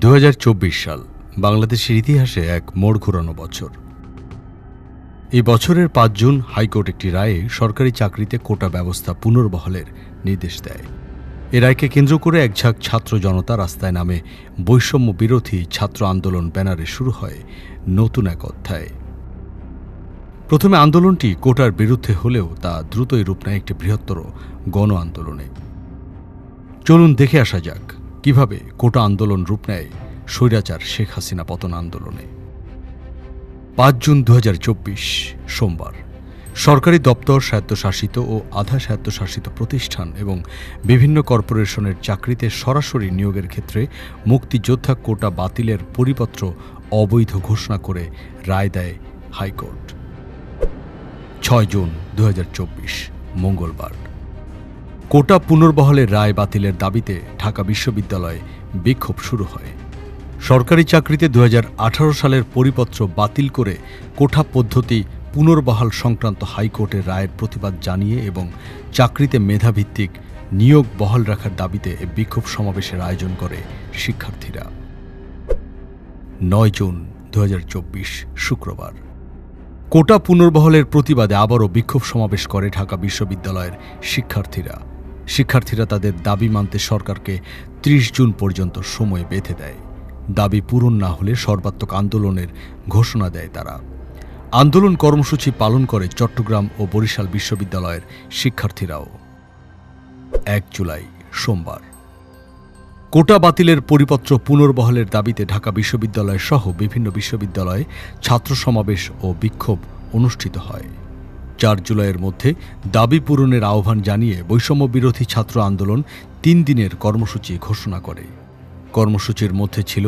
দু হাজার চব্বিশ সাল বাংলাদেশের ইতিহাসে এক মোড় ঘুরানো বছর। এই বছরের পাঁচ জুন হাইকোর্ট একটি রায়ে সরকারি চাকরিতে কোটা ব্যবস্থা পুনর্বহলের নির্দেশ দেয়। এ রায়কে কেন্দ্র করে একঝাঁক ছাত্র জনতা রাস্তায় নামে বৈষম্য বিরোধী ছাত্র আন্দোলন ব্যানারে শুরু হয় নতুন এক অধ্যায়। প্রথমে আন্দোলনটি কোটার বিরুদ্ধে হলেও তা দ্রুতই রূপ নেয় একটি বৃহত্তর গণ আন্দোলনে চলুন দেখে আসা যাক। কীভাবে কোটা আন্দোলন রূপ নেয় স্বৈরাচার শেখ হাসিনা পতন আন্দোলনে? পাঁচ জুন দুহাজার চব্বিশ, সোমবার। সরকারি দপ্তর স্বায়ত্তশাসিত ও আধা স্বায়ত্তশাসিত প্রতিষ্ঠান এবং বিভিন্ন কর্পোরেশনের চাকরিতে সরাসরি নিয়োগের ক্ষেত্রে মুক্তিযোদ্ধা কোটা বাতিলের পরিপত্র অবৈধ ঘোষণা করে রায় দেয় হাইকোর্ট। ছয় জুন দু হাজার চব্বিশ, মঙ্গলবার। কোটা পুনর্বহলের রায় বাতিলের দাবিতে ঢাকা বিশ্ববিদ্যালয়ে বিক্ষোভ শুরু হয়। সরকারি চাকরিতে দু হাজার আঠারো সালের পরিপত্র বাতিল করে কোঠা পদ্ধতি পুনর্বহাল সংক্রান্ত হাইকোর্টের রায়ের প্রতিবাদ জানিয়ে এবং চাকরিতে মেধাভিত্তিক নিয়োগ বহাল রাখার দাবিতে বিক্ষোভ সমাবেশের আয়োজন করে শিক্ষার্থীরা। নয় জুন দু হাজার চব্বিশ শুক্রবার। কোটা পুনর্বহলের প্রতিবাদে আবারও বিক্ষোভ সমাবেশ করে ঢাকা বিশ্ববিদ্যালয়ের শিক্ষার্থীরা। শিক্ষার্থীরা তাদের দাবি মানতে সরকারকে ত্রিশ জুন পর্যন্ত সময় বেঁধে দেয়। দাবি পূরণ না হলে সর্বাত্মক আন্দোলনের ঘোষণা দেয় তারা। আন্দোলন কর্মসূচি পালন করে চট্টগ্রাম ও বরিশাল বিশ্ববিদ্যালয়ের শিক্ষার্থীরাও। এক জুলাই সোমবার। কোটা বাতিলের পরিপত্র পুনর্বহলের দাবিতে ঢাকা বিশ্ববিদ্যালয় সহ বিভিন্ন বিশ্ববিদ্যালয়ে ছাত্র সমাবেশ ও বিক্ষোভ অনুষ্ঠিত হয়। চার জুলাইয়ের মধ্যে দাবি পূরণের আহ্বান জানিয়ে বৈষম্য বিরোধী ছাত্র আন্দোলন তিন দিনের কর্মসূচি ঘোষণা করে। কর্মসূচির মধ্যে ছিল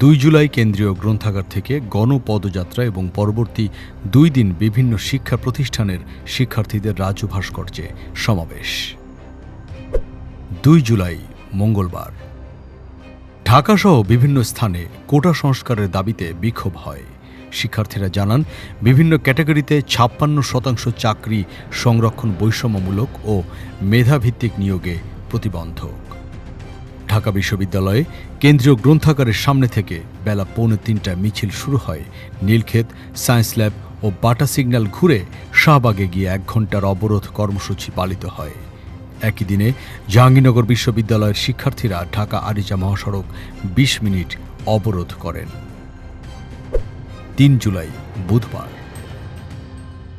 দুই জুলাই কেন্দ্রীয় গ্রন্থাগার থেকে গণপদযাত্রা এবং পরবর্তী দুই দিন বিভিন্ন শিক্ষা প্রতিষ্ঠানের শিক্ষার্থীদের রাজু ভাস্কর্যে সমাবেশ। দুই জুলাই, মঙ্গলবার। ঢাকাসহ বিভিন্ন স্থানে কোটা সংস্কারের দাবিতে বিক্ষোভ হয়। শিক্ষার্থীরা জানান, বিভিন্ন ক্যাটাগরিতে ছাপ্পান্ন শতাংশ চাকরি সংরক্ষণ বৈষম্যমূলক ও মেধাভিত্তিক নিয়োগে প্রতিবন্ধক। ঢাকা বিশ্ববিদ্যালয়ে কেন্দ্রীয় গ্রন্থাগারের সামনে থেকে বেলা পৌনে তিনটায় মিছিল শুরু হয়। নীলক্ষেত, সায়েন্স ল্যাব ও বাটা সিগন্যাল ঘুরে শাহবাগে গিয়ে এক ঘণ্টার অবরোধ কর্মসূচি পালিত হয়। একই দিনে জাহাঙ্গীরনগর বিশ্ববিদ্যালয়ের শিক্ষার্থীরা ঢাকা আরিচা মহাসড়ক বিশ মিনিট অবরোধ করেন। তিন জুলাই, বুধবার।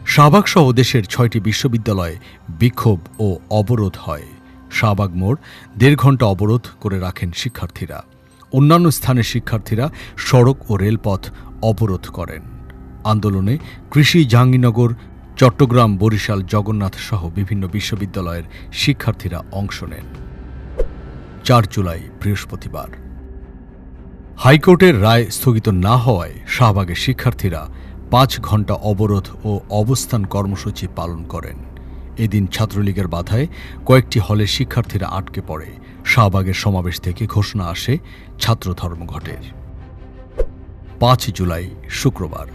শাহবাগ সহ দেশের ছয়টি বিশ্ববিদ্যালয়ে বিক্ষোভ ও অবরোধ হয়। শাহবাগ মোড় দেড় ঘণ্টা অবরোধ করে রাখেন শিক্ষার্থীরা। অন্যান্য স্থানের শিক্ষার্থীরা সড়ক ও রেলপথ অবরোধ করেন। আন্দোলনে কৃষি জাহাঙ্গীরনগর, চট্টগ্রাম, বরিশাল, জগন্নাথ সহ বিভিন্ন বিশ্ববিদ্যালয়ের শিক্ষার্থীরা অংশ নেন। চার জুলাই, বৃহস্পতিবার। হাইকোর্টের রায় স্থগিত না হওয়ায় শাহবাগের শিক্ষার্থীরা পাঁচ ঘণ্টা অবরোধ ও অবস্থান কর্মসূচি পালন করেন। এদিন ছাত্রলীগের বাধায় কয়েকটি হলে শিক্ষার্থীরা আটকে পড়ে। শাহবাগের সমাবেশ থেকে ঘোষণা আসে ছাত্র ধর্মঘটের। পাঁচ জুলাই, শুক্রবার।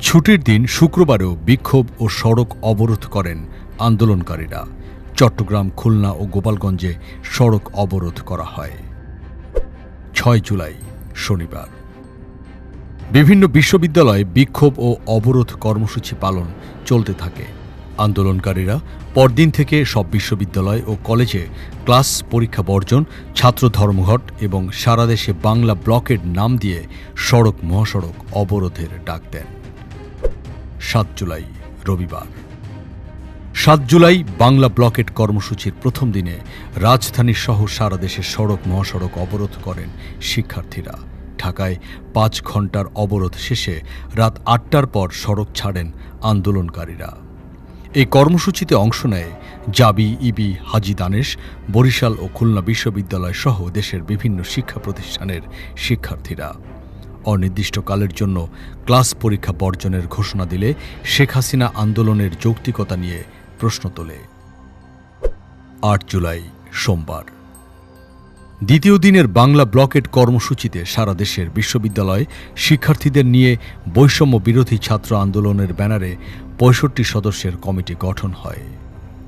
ছুটির দিন শুক্রবারেও বিক্ষোভ ও সড়ক অবরোধ করেন আন্দোলনকারীরা। চট্টগ্রাম, খুলনা ও গোপালগঞ্জে সড়ক অবরোধ করা হয়। ছয় জুলাই, শনিবার। বিভিন্ন বিশ্ববিদ্যালয়ে বিক্ষোভ ও অবরোধ কর্মসূচি পালন চলতে থাকে। আন্দোলনকারীরা পরদিন থেকে সব বিশ্ববিদ্যালয় ও কলেজে ক্লাস পরীক্ষা বর্জন, ছাত্র ধর্মঘট এবং সারা দেশে বাংলা ব্লকের নাম দিয়ে সড়ক মহাসড়ক অবরোধের ডাক দেন। সাত জুলাই, রবিবার। সাত জুলাই বাংলা ব্লকেট কর্মসূচির প্রথম দিনে রাজধানী সহ সারা দেশের সড়ক মহাসড়ক অবরোধ করেন শিক্ষার্থীরা। ঢাকায় পাঁচ ঘণ্টার অবরোধ শেষে রাত আটটার পর সড়ক ছাড়েন আন্দোলনকারীরা। এই কর্মসূচিতে অংশ নেয় জাবি, ইবি, হাজি দানেশ, বরিশাল ও খুলনা বিশ্ববিদ্যালয় সহ দেশের বিভিন্ন শিক্ষা প্রতিষ্ঠানের শিক্ষার্থীরা। অনির্দিষ্টকালের জন্য ক্লাস পরীক্ষা বর্জনের ঘোষণা দিলে শেখ হাসিনা আন্দোলনের যৌক্তিকতা নিয়ে প্রশ্ন তোলে। আট জুলাই, সোমবার। দ্বিতীয় দিনের বাংলা ব্লকেট কর্মসূচিতে সারা দেশের বিশ্ববিদ্যালয় শিক্ষার্থীদের নিয়ে বৈষম্য বিরোধী ছাত্র আন্দোলনের ব্যানারে পঁয়ষট্টি সদস্যের কমিটি গঠন হয়।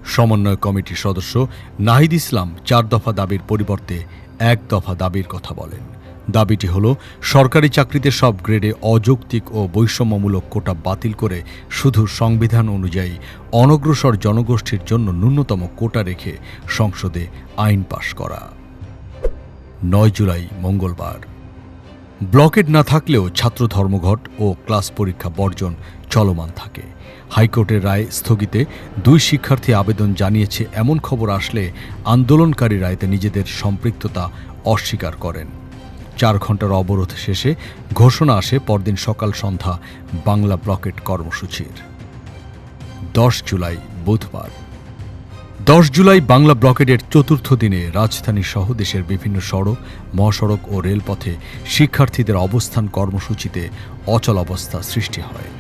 সমন্বয় কমিটির সদস্য নাহিদ ইসলাম চার দফা দাবির পরিবর্তে এক দফা দাবির কথা বলেন। দাবিটি হল, সরকারি চাকরিতে সব গ্রেডে অযৌক্তিক ও বৈষম্যমূলক কোটা বাতিল করে শুধু সংবিধান অনুযায়ী অনগ্রসর জনগোষ্ঠীর জন্য ন্যূনতম কোটা রেখে সংসদে আইন পাশ করা। নয় জুলাই, মঙ্গলবার। ব্লকেট না থাকলেও ছাত্র ধর্মঘট ও ক্লাস পরীক্ষা বর্জন চলমান থাকে। হাইকোর্টের রায় স্থগিতে দুই শিক্ষার্থী আবেদন জানিয়েছে, এমন খবর আসলে আন্দোলনকারীরা এতে নিজেদের সম্পৃক্ততা অস্বীকার করেন। চার ঘণ্টার অবরোধ শেষে ঘোষণা আসে পরদিন সকাল সন্ধ্যা বাংলা ব্লকেট কর্মসূচির। দশ জুলাই, বুধবার। দশ জুলাই বাংলা ব্লকেটের চতুর্থ দিনে রাজধানী সহ দেশের বিভিন্ন সড়ক, মহাসড়ক ও রেলপথে শিক্ষার্থীদের অবস্থান কর্মসূচিতে অচল অবস্থা সৃষ্টি হয়।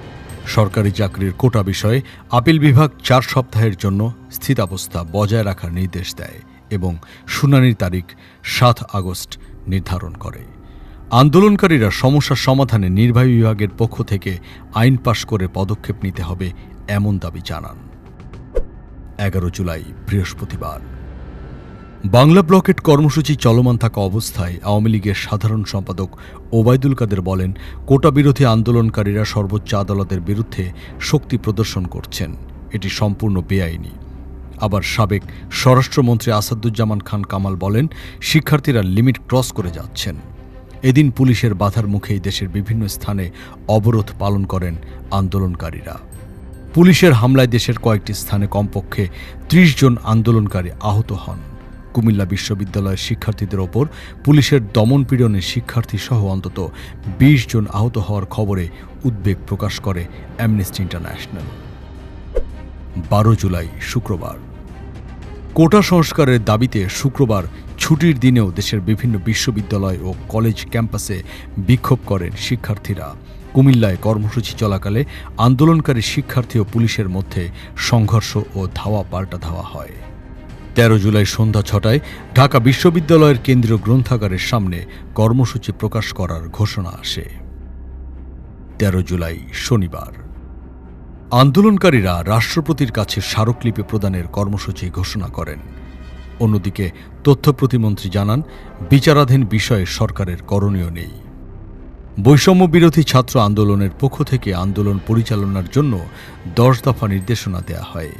সরকারি চাকরির কোটা বিষয়ে আপিল বিভাগ চার সপ্তাহের জন্য স্থিতাবস্থা বজায় রাখার নির্দেশ দেয় এবং শুনানির তারিখ সাত আগস্ট নির্ধারণ করে। আন্দোলনকারীরা সমস্যার সমাধানে নির্বাহী বিভাগের পক্ষ থেকে আইন পাশ করে পদক্ষেপ নিতে হবে এমন দাবি জানান। এগারো জুলাই, বৃহস্পতিবার। বাংলা ব্লকেট কর্মসূচি চলমান থাকা অবস্থায় আওয়ামী লীগের সাধারণ সম্পাদক ওবায়দুল কাদের বলেন, কোটা বিরোধী আন্দোলনকারীরা সর্বোচ্চ আদালতের বিরুদ্ধে শক্তি প্রদর্শন করছেন। এটি সম্পূর্ণ বেআইনি। আবার সাবেক স্বরাষ্ট্রমন্ত্রী আসাদুজ্জামান খান কামাল বলেন, শিক্ষার্থীরা লিমিট ক্রস করে যাচ্ছেন। এদিন পুলিশের বাধার মুখেই দেশের বিভিন্ন স্থানে অবরোধ পালন করেন আন্দোলনকারীরা। পুলিশের হামলায় দেশের কয়েকটি স্থানে কমপক্ষে ত্রিশ জন আন্দোলনকারী আহত হন। কুমিল্লা বিশ্ববিদ্যালয়ের শিক্ষার্থীদের ওপর পুলিশের দমনপীড়নে শিক্ষার্থী সহ অন্তত বিশ জন আহত হওয়ার খবরে উদ্বেগ প্রকাশ করে অ্যামনেস্টি ইন্টারন্যাশনাল বারো জুলাই, শুক্রবার। কোটা সংস্কারের দাবিতে শুক্রবার ছুটির দিনেও দেশের বিভিন্ন বিশ্ববিদ্যালয় ও কলেজ ক্যাম্পাসে বিক্ষোভ করেন শিক্ষার্থীরা। কুমিল্লায় কর্মসূচি চলাকালে আন্দোলনকারী শিক্ষার্থী ও পুলিশের মধ্যে সংঘর্ষ ও ধাওয়া পাল্টা ধাওয়া হয়। তেরো জুলাই সন্ধ্যা ছটায় ঢাকা বিশ্ববিদ্যালয়ের কেন্দ্রীয় গ্রন্থাগারের সামনে কর্মসূচি প্রকাশ করার ঘোষণা আসে। তেরো জুলাই শনিবার। আন্দোলনকারীরা রাষ্ট্রপতির কাছে স্মারকলিপি প্রদানের কর্মসূচি ঘোষণা করেন। অন্যদিকে তথ্য প্রতিমন্ত্রী জানান, বিচারাধীন বিষয়ে সরকারের করণীয় নেই। বৈষম্য বিরোধী ছাত্র আন্দোলনের পক্ষ থেকে আন্দোলন পরিচালনার জন্য দশ দফা নির্দেশনা দেয়া হয়।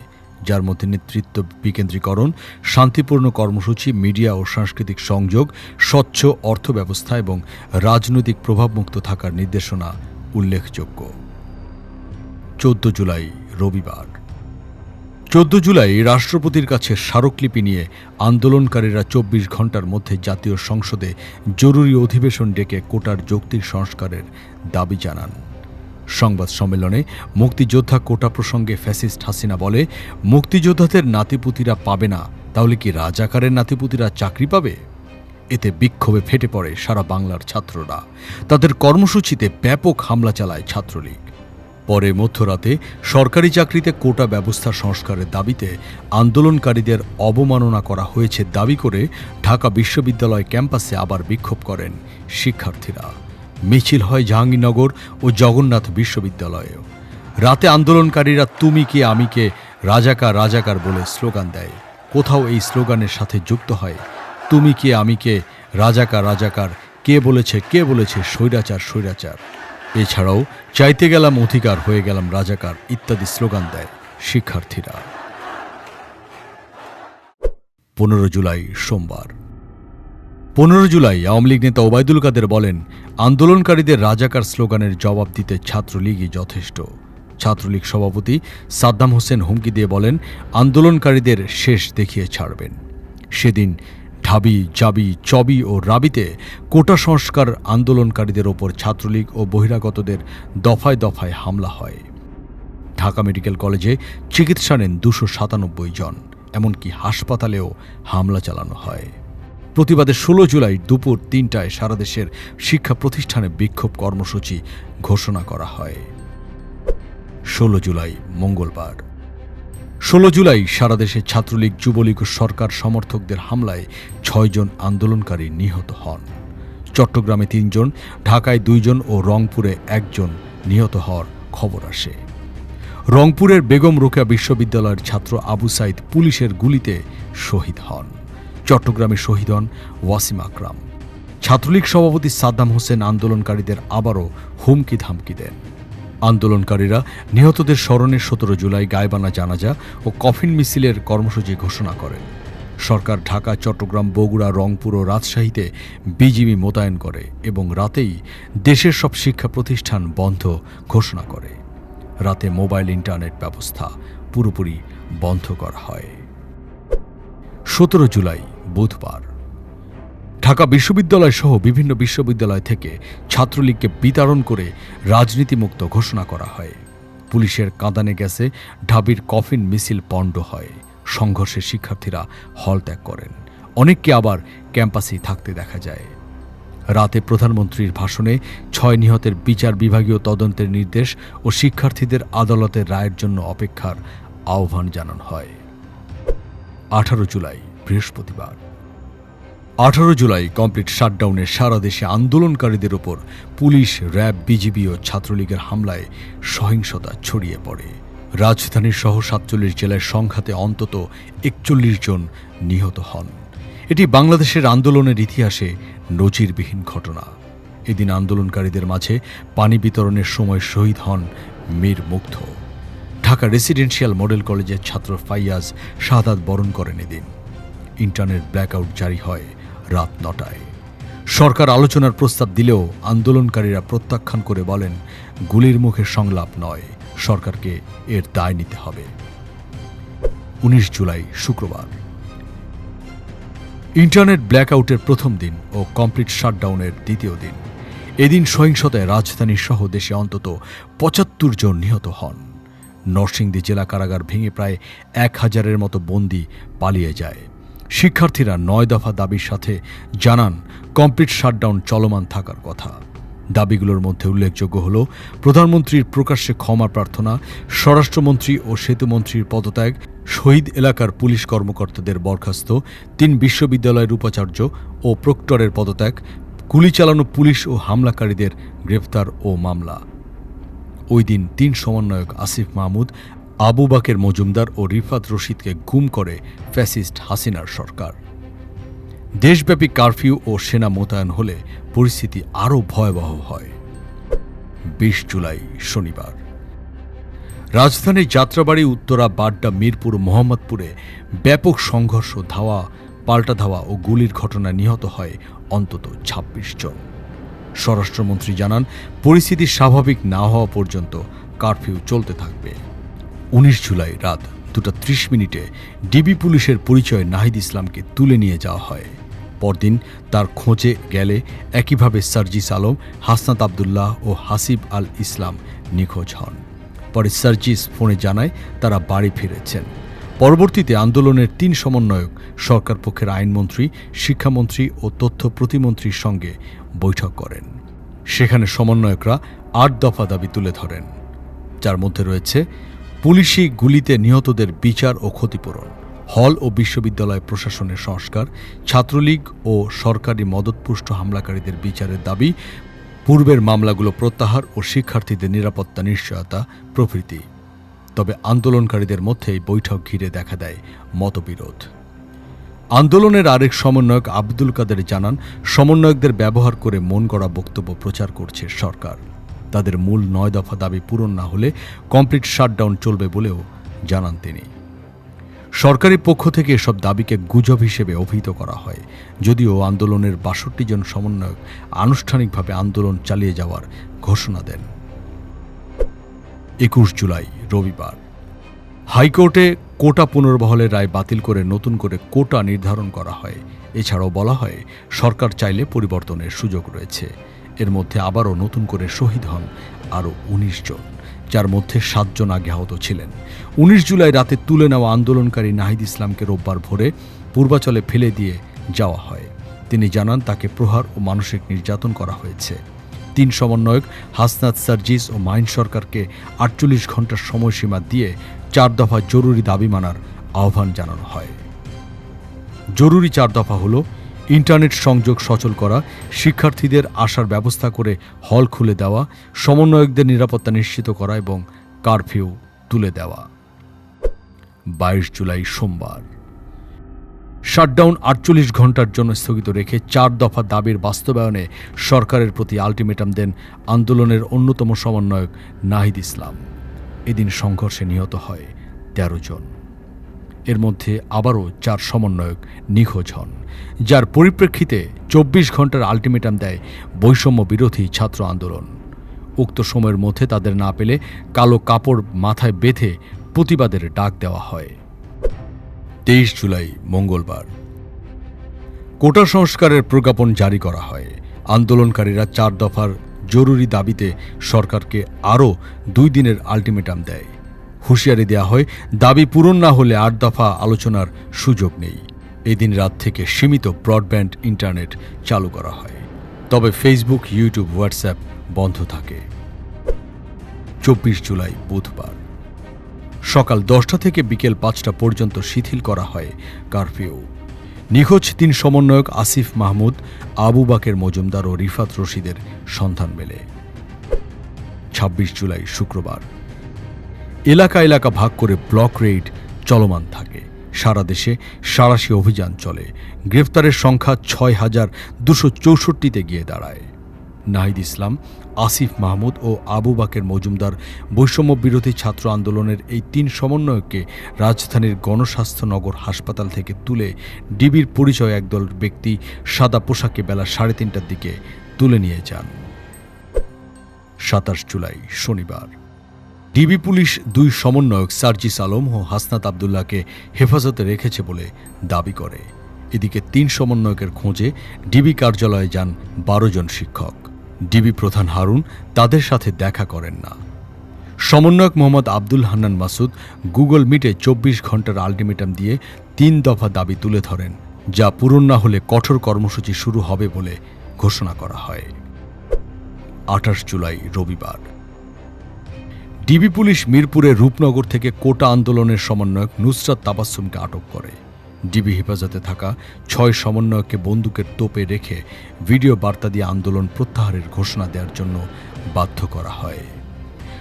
যার মধ্যে নেতৃত্ব বিকেন্দ্রীকরণ, শান্তিপূর্ণ কর্মসূচি, মিডিয়া ও সাংস্কৃতিক সংযোগ, স্বচ্ছ অর্থব্যবস্থা এবং রাজনৈতিক প্রভাবমুক্ত থাকার নির্দেশনা উল্লেখযোগ্য। চোদ্দ জুলাই, রবিবার। চোদ্দ জুলাই রাষ্ট্রপতির কাছে স্মারকলিপি নিয়ে আন্দোলনকারীরা চব্বিশ ঘণ্টার মধ্যে জাতীয় সংসদে জরুরি অধিবেশন ডেকে কোটার যৌক্তিক সংস্কারের দাবি জানান। সংবাদ সম্মেলনে মুক্তিযোদ্ধা কোটা প্রসঙ্গে ফ্যাসিস্ট হাসিনা বলে, মুক্তিযোদ্ধাদের নাতিপুতিরা পাবে না, তাহলে কি রাজাকারের নাতিপুতিরা চাকরি পাবে? এতে বিক্ষোভে ফেটে পড়ে সারা বাংলার ছাত্ররা। তাদের কর্মসূচিতে ব্যাপক হামলা চালায় ছাত্রলীগ। পরে মধ্যরাতে সরকারি চাকরিতে কোটা ব্যবস্থা সংস্কারের দাবিতে আন্দোলনকারীদের অবমাননা করা হয়েছে দাবি করে ঢাকা বিশ্ববিদ্যালয় ক্যাম্পাসে আবার বিক্ষোভ করেন শিক্ষার্থীরা। মিছিল হয় জাহাঙ্গীরনগর ও জগন্নাথ বিশ্ববিদ্যালয়েও রাতে আন্দোলনকারীরা তুমি কে, আমি কে, রাজাকার রাজাকার বলে স্লোগান দেয়। কোথাও এই স্লোগানের সাথে যুক্ত হয়, তুমি কে, আমি কে, রাজাকার রাজাকার, কে বলেছে কে বলেছে, স্বৈরাচার স্বৈরাচার এছাড়াও চাইতে গেলাম অধিকার, হয়ে গেলাম রাজাকার ইত্যাদি স্লোগান দেয় শিক্ষার্থীরা। পনেরো জুলাই সোমবার। পনেরো জুলাই আওয়ামী লীগ নেতা ওবায়দুল কাদের বলেন, আন্দোলনকারীদের রাজাকার স্লোগানের জবাব দিতে ছাত্রলীগই যথেষ্ট। ছাত্রলীগ সভাপতি সাদ্দাম হোসেন হুমকি দিয়ে বলেন, আন্দোলনকারীদের শেষ দেখিয়ে ছাড়বেন। সেদিন ঢাবি জাবি, চবি ও রাবিতে কোটা সংস্কার আন্দোলনকারীদের ওপর ছাত্রলীগ ও বহিরাগতদের দফায় দফায় হামলা হয়। ঢাকা মেডিকেল কলেজে চিকিৎসা নেন দুশো সাতানব্বই জন, এমনকি হাসপাতালেও হামলা চালানো হয়। প্রতিবাদে ষোলো জুলাই দুপুর তিনটায় সারা দেশের শিক্ষা প্রতিষ্ঠানে বিক্ষোভ কর্মসূচি ঘোষণা করা হয়। ষোলো জুলাই মঙ্গলবার। ষোলো জুলাই সারা দেশে ছাত্রলীগ, যুবলীগ ও সরকার সমর্থকদের হামলায় ছয়জন আন্দোলনকারী নিহত হন। চট্টগ্রামে তিনজন, ঢাকায় দুইজন ও রংপুরে একজন নিহত হওয়ার খবর আসে। রংপুরের বেগম রোকেয়া বিশ্ববিদ্যালয়ের ছাত্র আবু সাইদ পুলিশের গুলিতে শহীদ হন। চট্টগ্রামে শহীদ হন ওয়াসিম আকরাম। ছাত্রলীগ সভাপতি সাদ্দাম হোসেন আন্দোলনকারীদের আবারও হুমকি ধামকি দেন। আন্দোলনকারীরা নিহতদের স্মরণে সতেরো জুলাই গায়বানা জানাজা ও কফিন মিছিলের কর্মসূচি ঘোষণা করেন। সরকার ঢাকা, চট্টগ্রাম, বগুড়া, রংপুর ও রাজশাহীতে বিজিবি মোতায়েন করে এবং রাতেই দেশের সব শিক্ষা প্রতিষ্ঠান বন্ধ ঘোষণা করে। রাতে মোবাইল ইন্টারনেট ব্যবস্থা পুরোপুরি বন্ধ করা হয়। সতেরো জুলাই, বুধবার। ঢাকা বিশ্ববিদ্যালয় সহ বিভিন্ন বিশ্ববিদ্যালয় থেকে ছাত্রলীগকে বিতাড়ন করে রাজনীতিমুক্ত ঘোষণা করা হয়। পুলিশের কাঁদানে গেছে ঢাবির কফিন মিছিল পণ্ড হয়। সংঘর্ষে শিক্ষার্থীরা হল ত্যাগ করেন। অনেককে আবার ক্যাম্পাসেই থাকতে দেখা যায়। রাতে প্রধানমন্ত্রীর ভাষণে ছয় নিহতের বিচার বিভাগীয় তদন্তের নির্দেশ ও শিক্ষার্থীদের আদালতের রায়ের জন্য অপেক্ষার আহ্বান জানানো হয়। আঠারো জুলাই, বৃহস্পতিবার। আঠারো জুলাই কমপ্লিট শাটডাউনে সারা দেশে আন্দোলনকারীদের ওপর পুলিশ, র্যাব, বিজিবি ও ছাত্রলীগের হামলায় সহিংসতা ছড়িয়ে পড়ে। রাজধানীর সহ সাতচল্লিশ জেলায় সংঘাতে অন্তত একচল্লিশ জন নিহত হন। এটি বাংলাদেশের আন্দোলনের ইতিহাসে নজিরবিহীন ঘটনা। এদিন আন্দোলনকারীদের মাঝে পানি বিতরণের সময় শহীদ হন মীর মুগ্ধ। ঢাকা রেসিডেন্সিয়াল মডেল কলেজের ছাত্র ফাইয়াজ শাহাদাত বরণ করেন এদিন। ইন্টারনেট ব্ল্যাকআউট জারি হয়। রাত নটায়। সরকার আলোচনার প্রস্তাব দিলেও আন্দোলনকারীরা প্রত্যাখ্যান করে বলেন, গুলির মুখে সংলাপ নয়, সরকারকে এর দায় নিতে হবে। উনিশ জুলাই, শুক্রবার। ইন্টারনেট ব্ল্যাকআউটের প্রথম দিন ও কমপ্লিট শাটডাউনের দ্বিতীয় দিন। এদিন সহিংসতায় রাজধানী সহ দেশে অন্তত পঁচাত্তর জন নিহত হন। নরসিংদী জেলা কারাগার ভেঙে প্রায় এক হাজারের মতো বন্দি পালিয়ে যায়। শিক্ষার্থীরা নয় দফা দাবির সাথে জানান, কমপ্লিট শাটডাউন চলমান থাকার কথা। দাবিগুলোর মধ্যে উল্লেখযোগ্য হল, প্রধানমন্ত্রীর প্রকাশ্যে ক্ষমা প্রার্থনা, স্বরাষ্ট্রমন্ত্রী ও সেতুমন্ত্রীর পদত্যাগ, শহীদ এলাকার পুলিশ কর্মকর্তাদের বরখাস্ত, তিন বিশ্ববিদ্যালয়ের উপাচার্য ও প্রক্টরের পদত্যাগ, গুলি চালানো পুলিশ ও হামলাকারীদের গ্রেফতার ও মামলা। ওই দিন তিন সমন্বয়ক আসিফ মাহমুদ আবু বাকের মজুমদার ও রিফাত রশিদকে গুম করে ফ্যাসিস্ট হাসিনার সরকার। দেশব্যাপী কারফিউ ও সেনা মোতায়েন হলে পরিস্থিতি আরও ভয়াবহ হয়। বিশ জুলাই শনিবার। রাজধানীর যাত্রাবাড়ি, উত্তরা, বাড্ডা, মিরপুর, মোহাম্মদপুরে ব্যাপক সংঘর্ষ, ধাওয়া, পাল্টা ধাওয়া ও গুলির ঘটনায় নিহত হয় অন্তত ২৬ জন। স্বরাষ্ট্রমন্ত্রী জানান, পরিস্থিতি স্বাভাবিক না হওয়া পর্যন্ত কারফিউ চলতে থাকবে। উনিশ জুলাই রাত দুটা ত্রিশ মিনিটে ডিবি পুলিশের পরিচয় নাহিদ ইসলামকে তুলে নিয়ে যাওয়া হয়। পরদিন তার খোঁজে গেলে একইভাবে সার্জিস আলম, হাসনাত আবদুল্লাহ ও হাসিব আল ইসলাম নিখোঁজ হন। পরে সার্জিস ফোনে জানায় তারা বাড়ি ফিরেছেন। পরবর্তীতে আন্দোলনের তিন সমন্বয়ক, সরকার পক্ষের আইনমন্ত্রী, শিক্ষামন্ত্রী ও তথ্য প্রতিমন্ত্রীর সঙ্গে বৈঠক করেন। সেখানে সমন্বয়করা আট দফা দাবি তুলে ধরেন। যার মধ্যে রয়েছে পুলিশি গুলিতে নিহতদের বিচার ও ক্ষতিপূরণ, হল ও বিশ্ববিদ্যালয় প্রশাসনের সংস্কার, ছাত্রলীগ ও সরকারি মদতপুষ্ট হামলাকারীদের বিচারের দাবি, পূর্বের মামলাগুলো প্রত্যাহার ও শিক্ষার্থীদের নিরাপত্তা নিশ্চয়তা প্রভৃতি। তবে আন্দোলনকারীদের মধ্যেই বৈঠক ঘিরে দেখা দেয় মতবিরোধ। আন্দোলনের আরেক সমন্বয়ক আব্দুল কাদের জানান, সমন্বয়কদের ব্যবহার করে মন গড়া বক্তব্য প্রচার করছে সরকার। তাদের মূল নয় দফা দাবি পূরণ না হলে কমপ্লিট শাটডাউন চলবে বলেও জানান তিনি। সরকারি পক্ষ থেকে এসব দাবিকে গুজব হিসেবে অভিহিত করা হয়। যদিও আন্দোলনের বাষট্টি জন সমন্বয়ক আনুষ্ঠানিকভাবে আন্দোলন চালিয়ে যাওয়ার ঘোষণা দেন। একুশ জুলাই, রবিবার। হাইকোর্টে কোটা পুনর্বহলের রায় বাতিল করে নতুন করে কোটা নির্ধারণ করা হয়। এছাড়াও বলা হয়, সরকার চাইলে পরিবর্তনের সুযোগ রয়েছে। এর মধ্যে আবারও নতুন করে শহীদ হন আরও উনিশ জন, যার মধ্যে সাতজন আগে আহত ছিলেন। উনিশ জুলাই রাতে তুলে নেওয়া আন্দোলনকারী নাহিদ ইসলামকে রোববার ভোরে পূর্বাচলে ফেলে দিয়ে যাওয়া হয়। তিনি জানান, তাকে প্রহার ও মানসিক নির্যাতন করা হয়েছে। তিন সমন্বয়ক হাসনাত সার্জিস ও মাইন সরকারকে আটচল্লিশ ঘণ্টার সময়সীমা দিয়ে চার দফা জরুরি দাবি মানার আহ্বান জানানো হয়। জরুরি চার দফা হল ইন্টারনেট সংযোগ সচল করা, শিক্ষার্থীদের আসার ব্যবস্থা করে হল খুলে দেওয়া, সমন্বয়কদের নিরাপত্তা নিশ্চিত করা এবং কারফিউ তুলে দেওয়া। বাইশ জুলাই সোমবার। শাটডাউন আটচল্লিশ ঘণ্টার জন্য স্থগিত রেখে চার দফা দাবির বাস্তবায়নে সরকারের প্রতি আলটিমেটাম দেন আন্দোলনের অন্যতম সমন্বয়ক নাহিদ ইসলাম। এদিন সংঘর্ষে নিহত হয় তেরো জন। এর মধ্যে আবারও চার সমন্বয়ক নিখোঁজ হন, যার পরিপ্রেক্ষিতে চব্বিশ ঘণ্টার আলটিমেটাম দেয় বৈষম্য বিরোধী ছাত্র আন্দোলন। উক্ত সময়ের মধ্যে তাদের না পেলে কালো কাপড় মাথায় বেঁধে প্রতিবাদের ডাক দেওয়া হয়। তেইশ জুলাই, মঙ্গলবার। কোটা সংস্কারের প্রজ্ঞাপন জারি করা হয়। আন্দোলনকারীরা চার দফার জরুরি দাবিতে সরকারকে আরও দুই দিনের আলটিমেটাম দেয়। হুঁশিয়ারি দেওয়া হয়, দাবি পূরণ না হলে আট দফা আলোচনার সুযোগ নেই। এদিন রাত থেকে সীমিত ব্রডব্যান্ড ইন্টারনেট চালু করা হয়। তবে ফেসবুক, ইউটিউব, হোয়াটসঅ্যাপ বন্ধ থাকে। চব্বিশ জুলাই, বুধবার। সকাল দশটা থেকে বিকেল পাঁচটা পর্যন্ত শিথিল করা হয় কারফিউ। নিখোঁজ তিন সমন্বয়ক আসিফ মাহমুদ, আবু বাকের মজুমদার ও রিফাত রশিদের সন্ধান মেলে। ছাব্বিশ জুলাই, শুক্রবার। এলাকা এলাকা ভাগ করে ব্লক রেইড চলমান থাকে। সারা দেশে সারাশি অভিযান চলে। গ্রেফতারের সংখ্যা ছয় হাজার দুশো চৌষট্টিতে গিয়ে দাঁড়ায়। নাহিদ ইসলাম, আসিফ মাহমুদ ও আবু বাকের মজুমদার বৈষম্য বিরোধী ছাত্র আন্দোলনের এই তিন সমন্বয়ককে রাজধানীর গণস্বাস্থ্যনগর হাসপাতাল থেকে তুলে ডিবির পরিচয় একদল ব্যক্তি সাদা পোশাকে বেলা সাড়ে তিনটার দিকে তুলে নিয়ে যান। সাতাশ জুলাই, শনিবার। ডিবি পুলিশ দুই সমন্বয়ক সার্জিস আলম ও হাসনাত আবদুল্লাহকে হেফাজতে রেখেছে বলে দাবি করে। এদিকে তিন সমন্বয়কের খোঁজে ডিবি কার্যালয়ে যান বারো জন শিক্ষক। ডিবি প্রধান হারুন তাদের সাথে দেখা করেন না। সমন্বয়ক মোহাম্মদ আব্দুল হান্নান মাসুদ গুগল মিটে চব্বিশ ঘণ্টার আলটিমেটাম দিয়ে তিন দফা দাবি তুলে ধরেন, যা পূরণ না হলে কঠোর কর্মসূচি শুরু হবে বলে ঘোষণা করা হয়। আঠাশ জুলাই রবিবার। ডিবি পুলিশ মিরপুরের রূপনগর থেকে কোটা আন্দোলনের সমন্বয়ক নুসরাত তাবাসুমকে আটক করে। ডিবি হেফাজতে থাকা ছয় সমন্বয়ককে বন্দুকের তোপে রেখে ভিডিও বার্তা দিয়ে আন্দোলন প্রত্যাহারের ঘোষণা দেওয়ার জন্য বাধ্য করা হয়।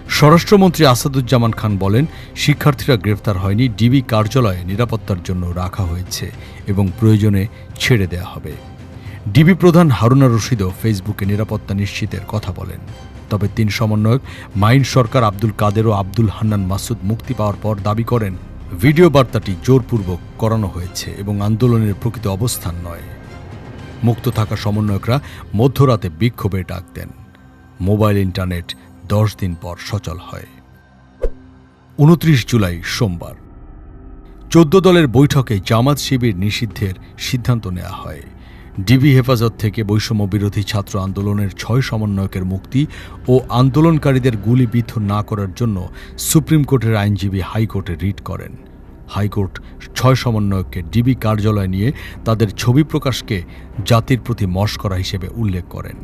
স্বরাষ্ট্রমন্ত্রী আসাদুজ্জামান খান বলেন, শিক্ষার্থীরা গ্রেফতার হয়নি, ডিবি কার্যালয়ে নিরাপত্তার জন্য রাখা হয়েছে এবং প্রয়োজনে ছেড়ে দেয়া হবে। ডিবি প্রধান হারুনা রশিদও ফেসবুকে নিরাপত্তা নিশ্চিতের কথা বলেন। তবে তিন সমন্বয়ক মাইন সরকার আব্দুল কাদের ও আব্দুল হান্নান মাসুদ মুক্তি পাওয়ার পর দাবি করেন, ভিডিও বার্তাটি জোরপূর্বক করানো হয়েছে এবং আন্দোলনের প্রকৃত অবস্থান নয়। মুক্ত থাকা সমন্বয়করা মধ্যরাতে বিক্ষোভের ডাক দেন। মোবাইল ইন্টারনেট দশ দিন পর সচল হয়। উনত্রিশ জুলাই সোমবার। চোদ্দ দলের বৈঠকে জামাত শিবির নিষিদ্ধের সিদ্ধান্ত নেওয়া হয়। ডিবি হেফাজত থেকে বৈষম্য বিরোধী ছাত্র আন্দোলনের ছয় সমন্বয়কের মুক্তি ও আন্দোলনকারীদের গুলিবিদ্ধ না করার জন্য সুপ্রিম কোর্টের আইনজীবী হাইকোর্টে রিট করেন। হাইকোর্ট ছয় সমন্বয়ককে ডিবি কার্যালয় নিয়ে তাদের ছবি প্রকাশকে জাতির প্রতি মস্করা হিসেবে উল্লেখ করেন।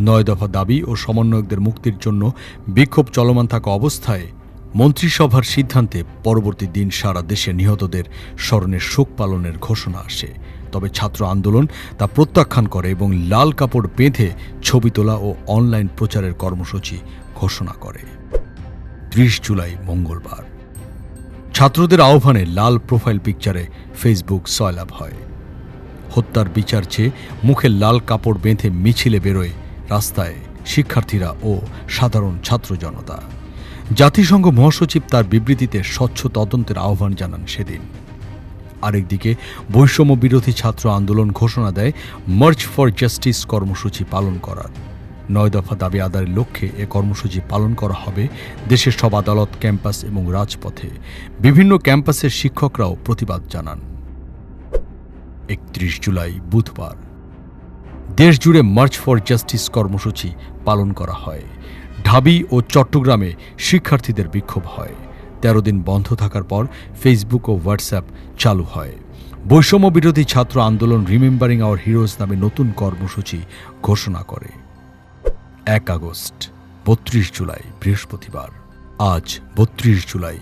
নয় দফা দাবি ও সমন্বয়কদের মুক্তির জন্য বিক্ষোভ চলমান থাকা অবস্থায় মন্ত্রিসভার সিদ্ধান্তে পরবর্তী দিন সারা দেশে নিহতদের স্মরণে শোক পালনের ঘোষণা আসে। তবে ছাত্র আন্দোলন তা প্রত্যাখ্যান করে এবং লাল কাপড় বেঁধে ছবি তোলা ও অনলাইন প্রচারের কর্মসূচি ঘোষণা করে। ত্রিশ জুলাই, মঙ্গলবার। ছাত্রদের আহ্বানে লাল প্রোফাইল পিকচারে ফেসবুক সয়লাভ হয়। হত্যার বিচার চেয়ে মুখে লাল কাপড় বেঁধে মিছিলে বেরোয় রাস্তায় শিক্ষার্থীরা ও সাধারণ ছাত্র জনতা। জাতিসংঘ মহাসচিব তার বিবৃতিতে স্বচ্ছ তদন্তের আহ্বান জানান সেদিন। আরেকদিকে বৈষম্য বিরোধী ছাত্র আন্দোলন ঘোষণা দেয় মার্চ ফর জাস্টিস কর্মসূচি পালন করার। নয় দফা দাবি আদায়ের লক্ষ্যে এ কর্মসূচি পালন করা হবে দেশের সব আদালত, ক্যাম্পাস এবং রাজপথে। বিভিন্ন ক্যাম্পাসের শিক্ষকরাও প্রতিবাদ জানান। একত্রিশ জুলাই, বুধবার। দেশ জুড়ে মার্চ ফর জাস্টিস কর্মসূচি পালন করা হয়। ঢাবি ও চট্টগ্রামে শিক্ষার্থীদের বিক্ষোভ হয়। তেরো দিন বন্ধ থাকার পর ফেসবুক ও হোয়াটসঅ্যাপ চালু হয়। বৈষম্য বিরোধী ছাত্র আন্দোলন রিমেম্বারিং আওয়ার হিরোজ নামে নতুন কর্মসূচি ঘোষণা করে। এক আগস্ট, বত্রিশ জুলাই, বৃহস্পতিবার। আজ বত্রিশ জুলাই।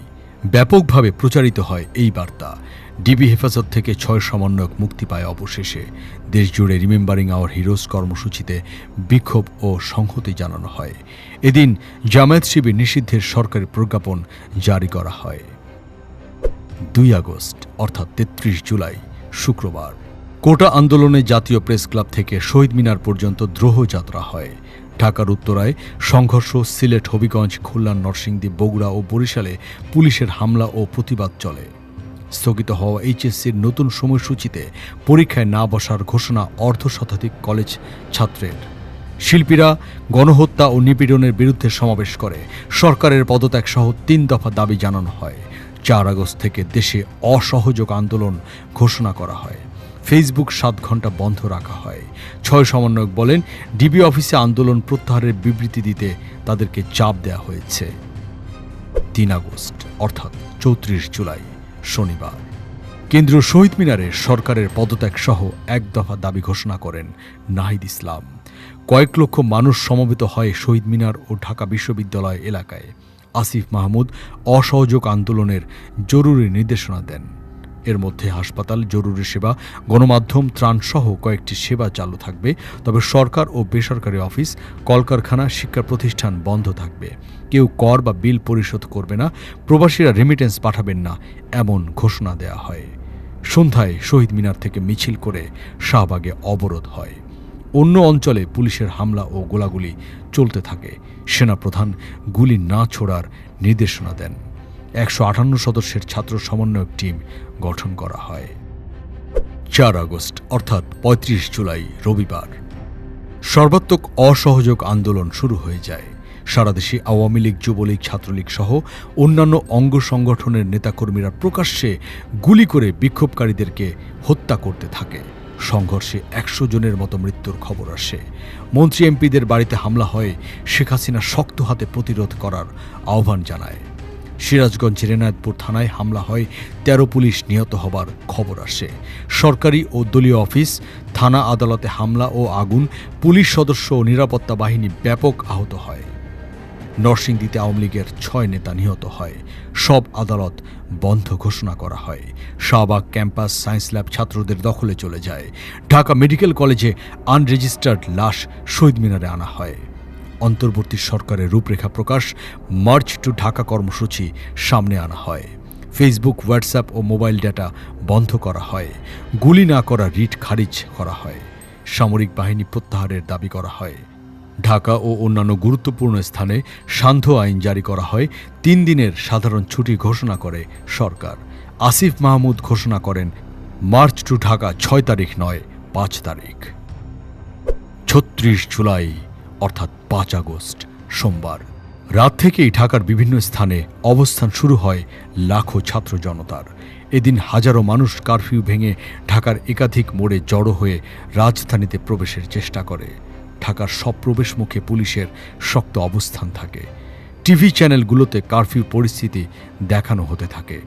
ব্যাপকভাবে প্রচারিত হয় এই বার্তা। ডিবি হেফাজত থেকে ছয় সমন্বয়ক মুক্তি পায় অবশেষে। দেশজুড়ে রিমেম্বারিং আওয়ার হিরোজ কর্মসূচিতে বিক্ষোভ ও সংহতি জানানো হয়। এদিন জামায়াত শিবির নিষিদ্ধের সরকারি প্রজ্ঞাপন জারি করা হয়। দুই আগস্ট, অর্থাৎ তেত্রিশ জুলাই, শুক্রবার। কোটা আন্দোলনে জাতীয় প্রেস ক্লাব থেকে শহীদ মিনার পর্যন্ত দ্রোহ যাত্রা হয়। ঢাকার উত্তরায় সংঘর্ষ, সিলেট হবিগঞ্জ, খুলনা, নরসিংদী, বগুড়া ও বরিশালে পুলিশের হামলা ও প্রতিবাদ চলে। স্থগিত হওয়া এইচএসসির নতুন সময়সূচিতে পরীক্ষায় না বসার ঘোষণা অর্ধ শতাধিক কলেজ ছাত্রের। শিল্পীরা গণহত্যা ও নিপীড়নের বিরুদ্ধে সমাবেশ করে। সরকারের পদত্যাগ সহ তিন দফা দাবি জানানো হয়। চার আগস্ট থেকে দেশে অসহযোগ আন্দোলন ঘোষণা করা হয়। ফেসবুক সাত ঘণ্টা বন্ধ রাখা হয়। ছয় সমন্বয়ক বলেন, ডিবি অফিসে আন্দোলন প্রত্যাহারের বিবৃতি দিতে তাদেরকে চাপ দেওয়া হয়েছে। তিন আগস্ট, অর্থাৎ চৌত্রিশ জুলাই। শনিবার। কেন্দ্রীয় শহীদ মিনারে সরকারের পদত্যাগ সহ এক দফা দাবি ঘোষণা করেন নাহিদ ইসলাম। কয়েক লক্ষ মানুষ সমবেত হয় শহীদ মিনার ও ঢাকা বিশ্ববিদ্যালয় এলাকায়। আসিফ মাহমুদ অসহযোগ আন্দোলনের জরুরি নির্দেশনা দেন। এর মধ্যে হাসপাতাল, জরুরি সেবা, গণমাধ্যম, ত্রাণসহ কয়েকটি সেবা চালু থাকবে। তবে সরকার ও বেসরকারি অফিস, কলকারখানা, শিক্ষা প্রতিষ্ঠান বন্ধ থাকবে। কেউ কর বা বিল পরিশোধ করবে না, প্রবাসীরা রেমিটেন্স পাঠাবেন না, এমন ঘোষণা দেয়া হয়। সন্ধ্যায় শহীদ মিনার থেকে মিছিল করে শাহবাগে অবরোধ হয়। অন্য অঞ্চলে পুলিশের হামলা ও গোলাগুলি চলতে থাকে। সেনাপ্রধান গুলি না ছোড়ার নির্দেশনা দেন। একশো আটান্ন সদস্যের ছাত্র সমন্বয়ক টিম গঠন করা হয়। চার আগস্ট, অর্থাৎ পঁয়ত্রিশ জুলাই, রবিবার। সর্বাত্মক অসহযোগ আন্দোলন শুরু হয়ে যায়। সারা দেশে আওয়ামী লীগ, যুবলীগ, ছাত্রলীগ সহ অন্যান্য অঙ্গ সংগঠনের নেতাকর্মীরা প্রকাশ্যে গুলি করে বিক্ষোভকারীদেরকে হত্যা করতে থাকে। সংঘর্ষে একশো জনের মতো মৃত্যুর খবর আসে। মন্ত্রী এমপিদের বাড়িতে হামলা হয়, শেখ হাসিনা শক্ত হাতে প্রতিরোধ করার আহ্বান জানায়। সিরাজগঞ্জের এনায়তপুর থানায় হামলা হয়, তেরো পুলিশ নিহত হবার খবর আসে। সরকারি ও দলীয় অফিস, থানা আদালতে হামলা ও আগুন, পুলিশ সদস্য ও নিরাপত্তা বাহিনী ব্যাপক আহত হয়। নরসিংদীতে আওয়ামী লীগের ছয় নেতা নিহত হয়। সব আদালত বন্ধ ঘোষণা করা হয়। শাহবাগ ক্যাম্পাস সায়েন্স ল্যাব ছাত্রদের দখলে চলে যায়। ঢাকা মেডিকেল কলেজে আনরেজিস্টার্ড লাশ শহীদ মিনারে আনা হয়। অন্তর্বর্তী সরকারের রূপরেখা প্রকাশ মার্চ টু ঢাকা কর্মসূচি সামনে আনা হয়। ফেসবুক হোয়াটসঅ্যাপ ও মোবাইল ডেটা বন্ধ করা হয়। গুলি না করা রিট খারিজ করা হয়। সামরিক বাহিনী প্রত্যাহারের দাবি করা হয়। ঢাকা ও অন্যান্য গুরুত্বপূর্ণ স্থানে সান্ধ্য আইন জারি করা হয়। তিন দিনের সাধারণ ছুটি ঘোষণা করে সরকার। আসিফ মাহমুদ ঘোষণা করেন, মার্চ টু ঢাকা ছয় তারিখ নয়, পাঁচ তারিখ। ছত্রিশ জুলাই অর্থাৎ পাঁচ আগস্ট, সোমবার। রাত থেকেই ঢাকার বিভিন্ন স্থানে অবস্থান শুরু হয় লাখো ছাত্র জনতার। এদিন হাজারো মানুষ কারফিউ ভেঙে ঢাকার একাধিক মোড়ে জড়ো হয়ে রাজধানীতে প্রবেশের চেষ্টা করে। ঢাকার সব প্রবেশমুখে পুলিশের শক্ত অবস্থান থাকে। টিভি চ্যানেলগুলোতে কারফিউ পরিস্থিতি দেখানো হতে থাকে।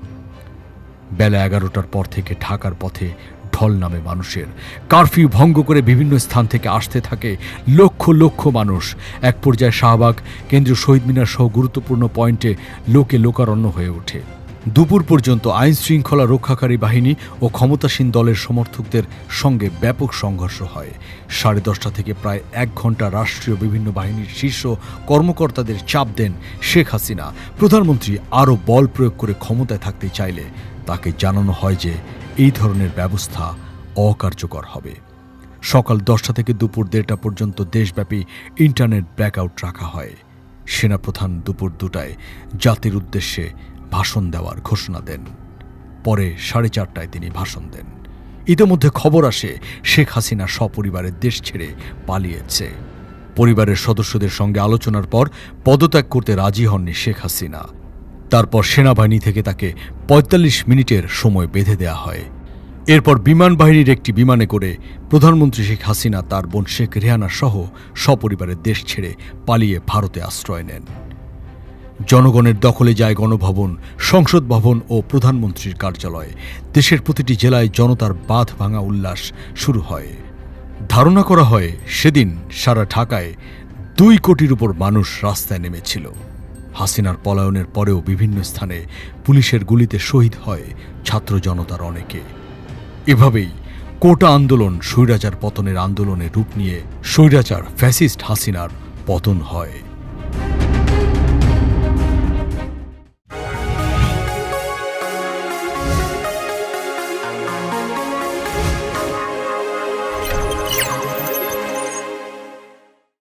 বেলা এগারোটার পর থেকে ঢাকার পথে ঢল নামে মানুষের। কারফিউ ভঙ্গ করে বিভিন্ন স্থান থেকে আসতে থাকে লক্ষ লক্ষ মানুষ। এক পর্যায়ে শাহবাগ, কেন্দ্রীয় শহীদ মিনার সহ গুরুত্বপূর্ণ পয়েন্টে লোকে লোকারণ্য হয়ে ওঠে। দুপুর পর্যন্ত আইন শৃঙ্খলা রক্ষাকারী বাহিনী ও ক্ষমতাসীন দলের সমর্থকদের সঙ্গে ব্যাপক সংঘর্ষ হয়। সাড়ে দশটা থেকে প্রায় এক ঘণ্টা রাষ্ট্রীয় বিভিন্ন বাহিনীর শীর্ষ কর্মকর্তাদের চাপ দেন শেখ হাসিনা। প্রধানমন্ত্রী আরও বল প্রয়োগ করে ক্ষমতায় থাকতে চাইলে তাকে জানানো হয় যে এই ধরনের ব্যবস্থা অকার্যকর হবে। সকাল দশটা থেকে দুপুর দেড়টা পর্যন্ত দেশব্যাপী ইন্টারনেট ব্ল্যাকআউট রাখা হয়। সেনাপ্রধান দুপুর দুটায় জাতির উদ্দেশ্যে ভাষণ দেওয়ার ঘোষণা দেন। পরে সাড়ে চারটায় তিনি ভাষণ দেন। ইতিমধ্যে খবর আসে, শেখ হাসিনা সপরিবারের দেশ ছেড়ে পালিয়েছে। পরিবারের সদস্যদের সঙ্গে আলোচনার পর পদত্যাগ করতে রাজি হননি শেখ হাসিনা। তারপর সেনাবাহিনী থেকে তাকে ৪৫ মিনিটের সময় বেঁধে দেয়া হয়। এরপর বিমান বাহিনীর একটি বিমানে করে প্রধানমন্ত্রী শেখ হাসিনা, তার বোন শেখ রেহানা সহ সপরিবারের দেশ ছেড়ে পালিয়ে ভারতে আশ্রয় নেন। জনগণের দখলে যায় গণভবন, সংসদ ভবন ও প্রধানমন্ত্রীর কার্যালয়। দেশের প্রতিটি জেলায় জনতার বাঁধ ভাঙা উল্লাস শুরু হয়। ধারণা করা হয়, সেদিন সারা ঢাকায় দুই কোটির উপর মানুষ রাস্তায় নেমেছিল। হাসিনার পলায়নের পরেও বিভিন্ন স্থানে পুলিশের গুলিতে শহীদ হয় ছাত্র জনতার অনেকে। এভাবেই কোটা আন্দোলন স্বৈরাচার পতনের আন্দোলনে রূপ নিয়ে স্বৈরাচার ফ্যাসিস্ট হাসিনার পতন হয়।